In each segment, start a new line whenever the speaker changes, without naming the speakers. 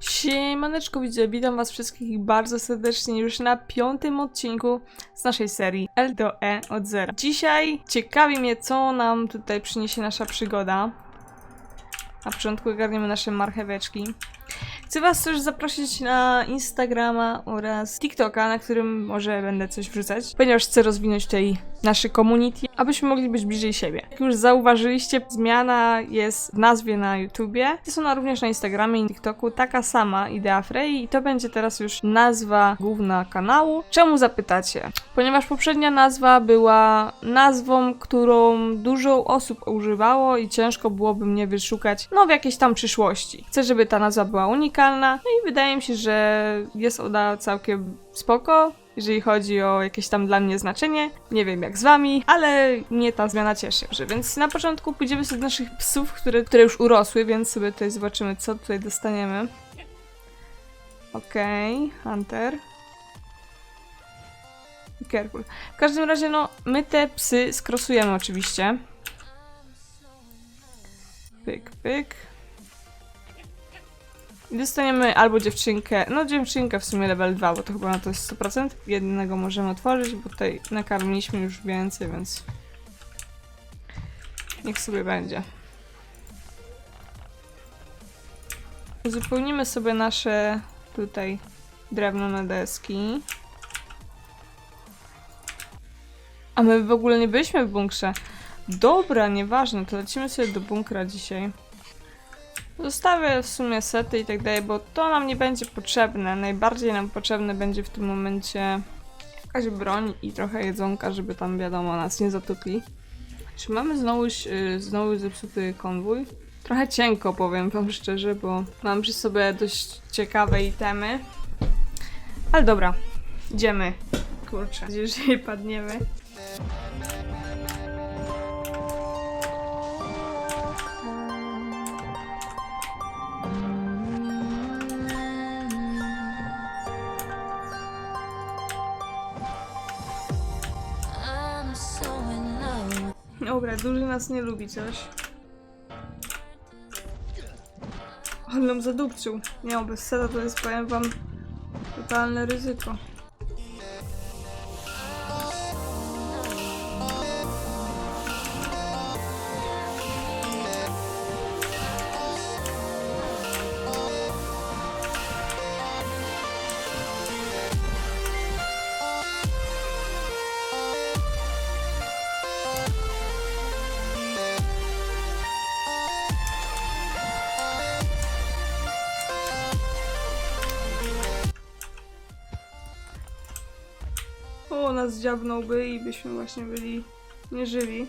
Siemaneczko widzę, witam was wszystkich bardzo serdecznie już na piątym odcinku z naszej serii L do E od zera. Dzisiaj ciekawi mnie, co nam tutaj przyniesie nasza przygoda. Na początku ogarniemy nasze marcheweczki. Chcę was też zaprosić na Instagrama oraz TikToka, na którym może będę coś wrzucać, ponieważ chcę rozwinąć tutaj nasze community, abyśmy mogli być bliżej siebie. Jak już zauważyliście, zmiana jest w nazwie na YouTubie. Jest ona również na Instagramie i TikToku, taka sama idea Frey i to będzie teraz już nazwa główna kanału. Czemu zapytacie? Ponieważ poprzednia nazwa była nazwą, którą dużo osób używało i ciężko byłoby mnie wyszukać, no w jakiejś tam przyszłości. Chcę, żeby ta nazwa była unikalna, no i wydaje mi się, że jest ona całkiem spoko, jeżeli chodzi o jakieś tam dla mnie znaczenie. Nie wiem jak z wami, ale mnie ta zmiana cieszy. Więc na początku pójdziemy sobie do naszych psów, które, które już urosły, więc sobie tutaj zobaczymy, co tutaj dostaniemy. Okej, Hunter. I Careful. W każdym razie, no, my te psy skrosujemy oczywiście. Pyk, pyk. Dostaniemy albo dziewczynkę, no dziewczynkę w sumie level 2, bo to chyba na to jest 100%. Jednego możemy otworzyć, bo tutaj nakarmiliśmy już więcej, więc niech sobie będzie. Uzupełnimy sobie nasze tutaj drewno na deski. A my w ogóle nie byliśmy w bunkrze. Dobra, nieważne, to lecimy sobie do bunkra dzisiaj. Zostawię w sumie sety i tak dalej, bo to nam nie będzie potrzebne. Najbardziej nam potrzebne będzie w tym momencie jakaś broń i trochę jedzonka, żeby tam wiadomo nas nie zatupli. Czy mamy znowu, yy, znowu zepsuty konwój? Trochę cienko powiem wam szczerze, bo mam przy sobie dość ciekawe itemy. Ale dobra, idziemy. Kurczę, jeżeli padniemy. Dobra, duży nas nie lubi coś. On nam zadupczył. Nie, bez seta to jest, powiem wam, totalne ryzyko. Dziabnąłby i byśmy właśnie byli nieżywi.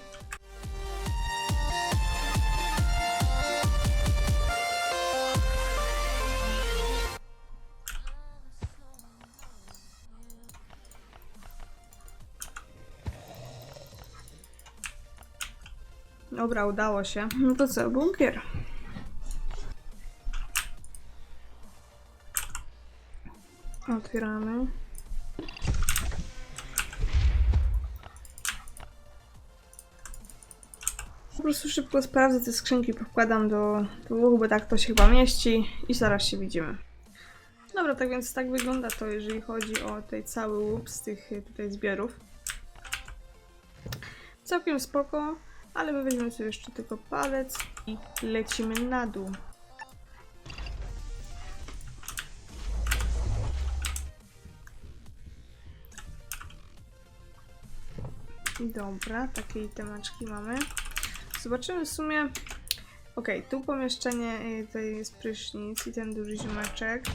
Dobra, udało się. No to co, bunkier. Otwieramy. Prostu szybko sprawdzę te skrzynki, powkładam do dwóch, bo tak to się chyba mieści i zaraz się widzimy. Dobra, tak więc tak wygląda to, jeżeli chodzi o tutaj cały łup z tych y, tutaj zbiorów. Całkiem spoko, ale my weźmiemy sobie jeszcze tylko palec i lecimy na dół. Dobra, takie temaczki mamy. Zobaczymy w sumie. Okej, tu pomieszczenie, y, tutaj jest prysznic i ten duży ziomeczek.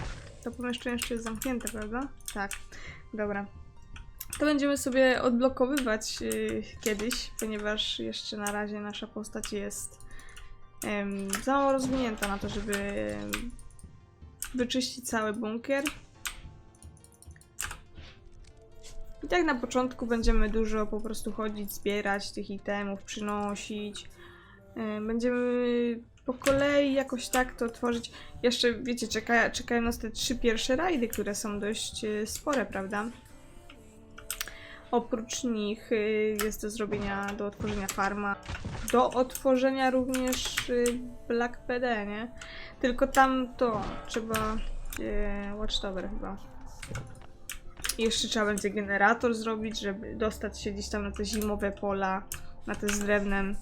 To pomieszczenie jeszcze jest zamknięte, prawda? Tak, dobra. To będziemy sobie odblokowywać y, kiedyś, ponieważ jeszcze na razie nasza postać jest em, za mało rozwinięta na to, żeby wyczyścić cały bunkier. I tak na początku będziemy dużo po prostu chodzić, zbierać tych itemów, przynosić. Yy, Będziemy po kolei jakoś tak to tworzyć. Jeszcze, wiecie, czeka, czekają nas te trzy pierwsze rajdy, które są dość yy, spore, prawda? Oprócz nich y, jest do zrobienia, do otworzenia farma, do otworzenia również Black PD, nie? Tylko tam to trzeba e, Watchtower chyba. I jeszcze trzeba będzie generator zrobić, żeby dostać się gdzieś tam na te zimowe pola, na te z drewnem.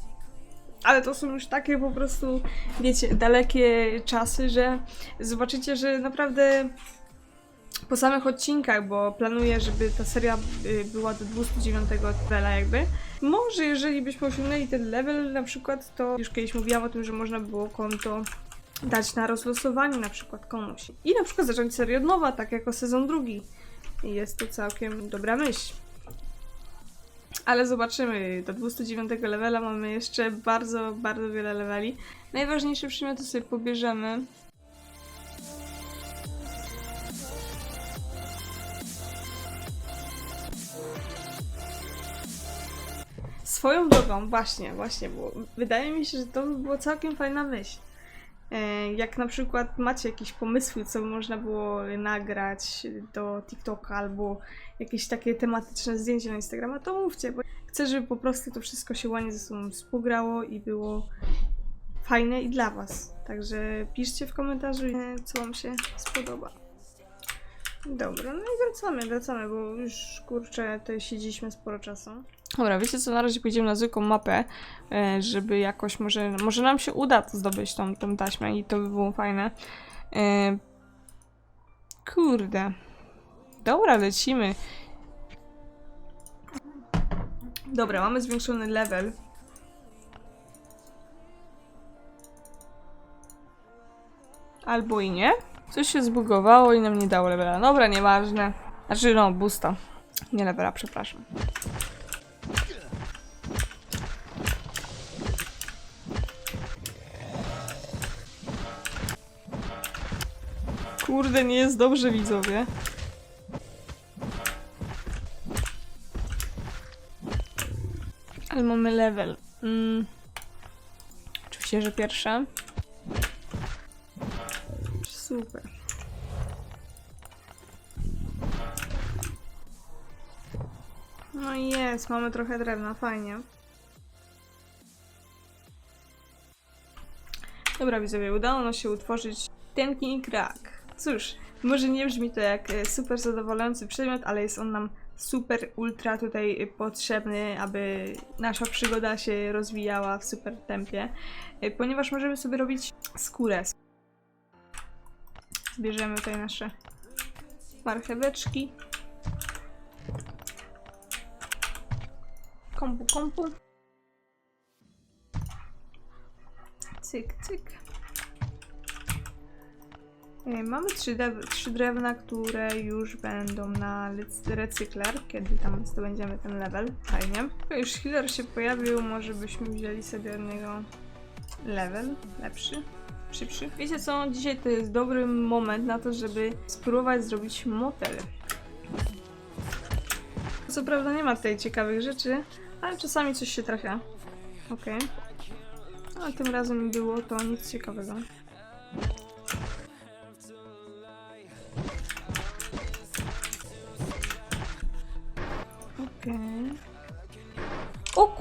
Ale to są już takie po prostu, wiecie, dalekie czasy, że zobaczycie, że naprawdę po samych odcinkach, bo planuję, żeby ta seria y, była do 209 levela jakby. Może jeżeli byśmy osiągnęli ten level na przykład, to już kiedyś mówiłam o tym, że można było konto dać na rozlosowanie na przykład komuś. I na przykład zacząć serię od nowa, tak jako sezon drugi. Jest to całkiem dobra myśl. Ale zobaczymy, do 209 levela mamy jeszcze bardzo, bardzo wiele leveli. Najważniejsze przymioty sobie pobierzemy. Swoją drogą, właśnie, właśnie, bo wydaje mi się, że to by było całkiem fajna myśl. E, Jak na przykład macie jakieś pomysły, co można było nagrać do TikToka albo jakieś takie tematyczne zdjęcie na Instagrama, to mówcie, bo chcę, żeby po prostu to wszystko się ładnie ze sobą współgrało i było fajne i dla Was. Także piszcie w komentarzu, e, co Wam się spodoba. Dobra, no i wracamy, wracamy, bo już kurczę, tutaj siedzieliśmy sporo czasu. Dobra, wiecie co, na razie pójdziemy na zwykłą mapę, e, żeby jakoś może, może nam się uda zdobyć tą, tą taśmę i to by było fajne. E, Kurde. Dobra, lecimy. Dobra, mamy zwiększony level. Albo i nie. Coś się zbugowało i nam nie dało levela. Dobra, nieważne. Znaczy, no, boosta. Nie levela, przepraszam. Kurde, nie jest dobrze, widzowie. Ale mamy level. Mm. Oczywiście, że pierwsze. Super. No i jest, mamy trochę drewna, fajnie. Dobra widzowie, udało nam się utworzyć tętni krak. Cóż, może nie brzmi to jak e, super zadowalający przedmiot, ale jest on nam super, ultra tutaj potrzebny, aby nasza przygoda się rozwijała w super tempie, e, ponieważ możemy sobie robić skórę. Zbierzemy tutaj nasze marcheweczki. Kompu, kompu. Cyk, cyk. Mamy trzy, trzy drewna, które już będą na recykler, kiedy tam zdobędziemy ten level. Fajnie. O, Już healer się pojawił, może byśmy wzięli sobie od niego level lepszy, szybszy. Wiecie co, dzisiaj to jest dobry moment na to, żeby spróbować zrobić motel. Co prawda nie ma tutaj ciekawych rzeczy, ale czasami coś się trafia. Okej. A tym razem było to nic ciekawego.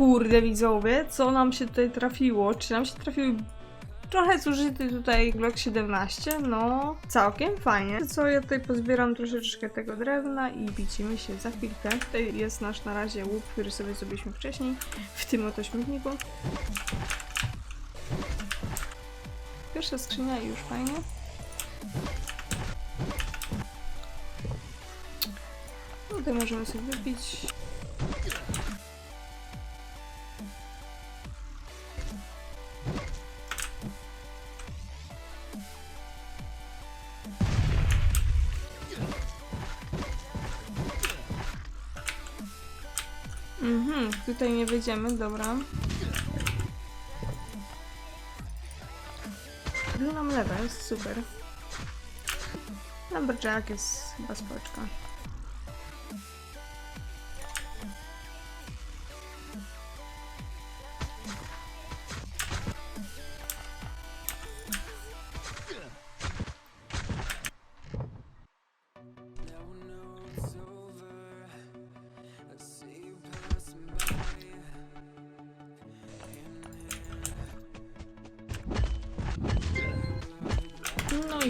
Kurde widzowie, co nam się tutaj trafiło? Czy nam się trafił trochę zużyty tutaj Glock 17? No, całkiem fajnie. Co ja tutaj pozbieram troszeczkę tego drewna i widzimy się za chwilkę. Tutaj jest nasz na razie łuk, który sobie zrobiliśmy wcześniej w tym oto śmietniku. Pierwsza skrzynia już fajnie. Tutaj możemy sobie wypić. Mhm, tutaj nie wyjdziemy, dobra. Był nam level, super. Lumberjack jest chyba spoczka.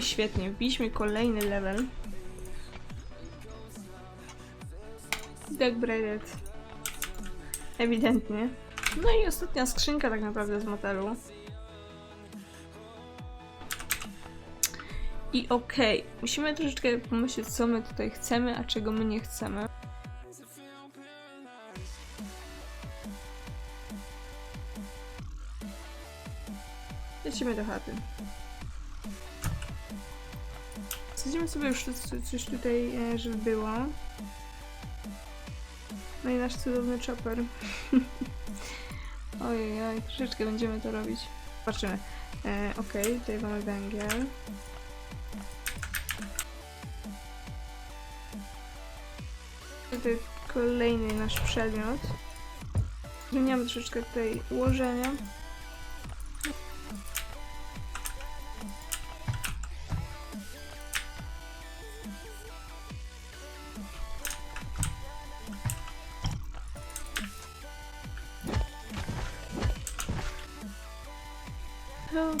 Świetnie, wbiliśmy kolejny level. Deck. Ewidentnie. No i ostatnia skrzynka tak naprawdę z motelu. I okej, musimy troszeczkę pomyśleć, co my tutaj chcemy, a czego my nie chcemy. Lecimy do chaty. Sadzimy sobie już coś, tutaj, e, żeby było. No i nasz cudowny chopper. Ojej, oj, troszeczkę będziemy to robić. Zobaczymy. E, Okej, tutaj mamy węgiel. Tutaj kolejny nasz przedmiot. Zmieniamy troszeczkę tutaj ułożenia.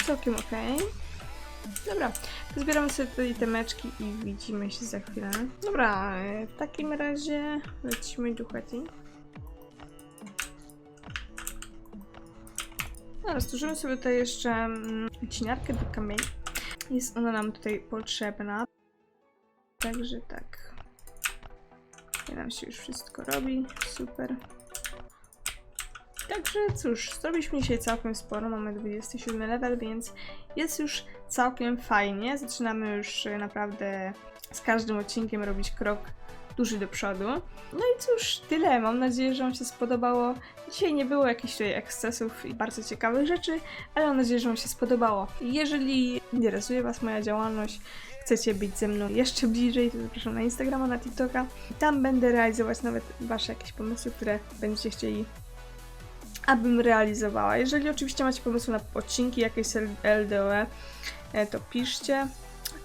Całkiem okej. Dobra, zbieramy sobie tutaj temeczki i widzimy się za chwilę. Dobra, e, w takim razie lecimy do chaty. Stworzymy sobie tutaj jeszcze mm, ciniarkę do kamieni. Jest ona nam tutaj potrzebna. Także tak. Tutaj nam się już wszystko robi. Super. Także cóż, zrobiliśmy dzisiaj całkiem sporo, mamy 27 level, więc jest już całkiem fajnie. Zaczynamy już e, naprawdę z każdym odcinkiem robić krok duży do przodu. No i cóż, tyle. Mam nadzieję, że Wam się spodobało. Dzisiaj nie było jakichś tutaj ekscesów i bardzo ciekawych rzeczy, ale mam nadzieję, że Wam się spodobało. Jeżeli interesuje Was moja działalność, chcecie być ze mną jeszcze bliżej, to zapraszam na Instagrama, na TikToka. Tam będę realizować nawet Wasze jakieś pomysły, które będziecie chcieli abym realizowała. Jeżeli oczywiście macie pomysły na odcinki jakieś LDOE, e, to piszcie.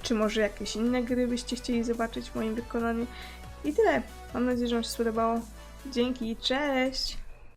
Czy może jakieś inne gry byście chcieli zobaczyć w moim wykonaniu. I tyle. Mam nadzieję, że Wam się spodobało. Dzięki, cześć!